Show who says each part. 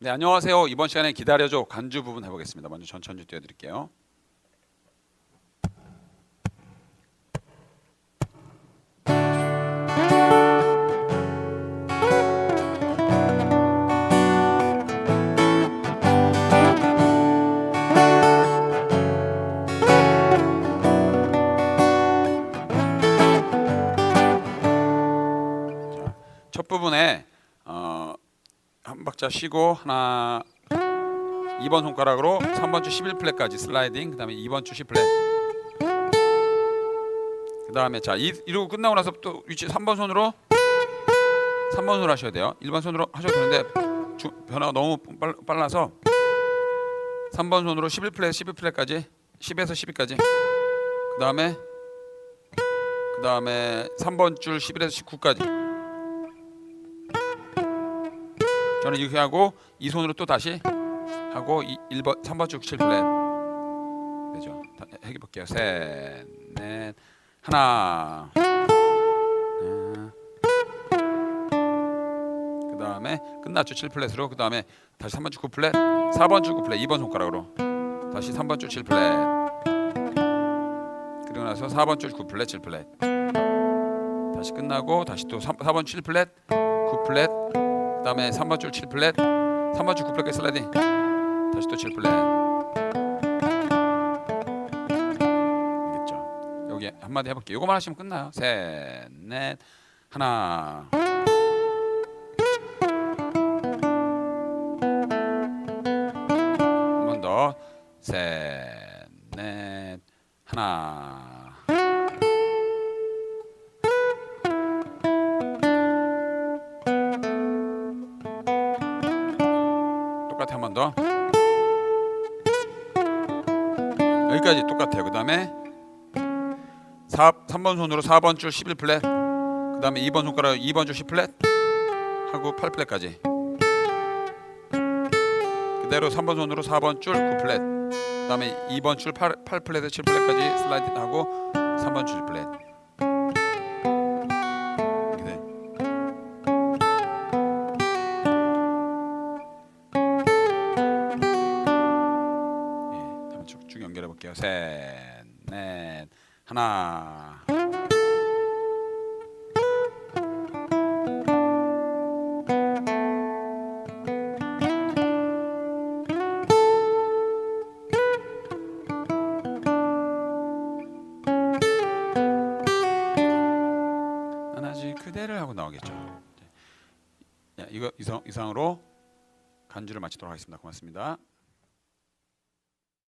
Speaker 1: 네 안녕하세요. 이번 시간에 기다려줘 간주 부분 해보겠습니다. 먼저 전천주 띄워드릴게요. 자, 첫 부분에 어, 한 박자 쉬고 하나 2번 손가락으로 3번 줄 11플랫까지 슬라이딩 그다음에 2번 줄 10플랫 그다음에 자 이, 이러고 끝나고 나서 또 위치 3번 손으로 3번 손으로 하셔야 돼요. 1번 손으로 하셔도 되는데 주, 변화가 너무 빨, 빨라서 3번 손으로 11플랫 12플랫까지 10에서 12까지. 그다음에 그다음에 3번 줄 11에서 19까지 저는 이렇게 하고 이 손으로 또 다시 하고 이 1번 3번 줄 7플랫 되죠. 다 해기 볼게요. 셋, 넷, 하나. 그 다음에 끝났죠. 7플랫으로 그 다음에 다시 3번 줄 9플랫 4번 줄 9플랫 2번 손가락으로 다시 3번 줄 7플랫 그리고 나서 4번 줄 9플랫 7플랫 다시 끝나고 다시 또 3, 4번 7플랫 9플랫 그 다음에 3번 줄 7플랫 3번 줄 9플랫 슬라이딩. 다시 또 7플랫. 알겠죠? 여기 한마디 해볼게요. 요거만 하시면 끝나요. 셋넷 하나. 한 번 더. 셋넷 하나 똑같아 한 번 더. 여기까지 똑같아요. 그 다음에 3번 손으로 4번 줄 11 플랫 그 다음에 2번 손가락 2번 줄 10 플랫 하고 8 플랫까지 그대로 3번 손으로 4번 줄 9 플랫 그 다음에 2번 줄 8, 8 플랫에서 7플랫까지 슬라이드 하고 3번 줄 플랫 볼게요. 셋, 넷, 하나. 난 아직 그대를 하고 나오겠죠. 이상 이상으로 간주를 마치도록 하겠습니다. 고맙습니다.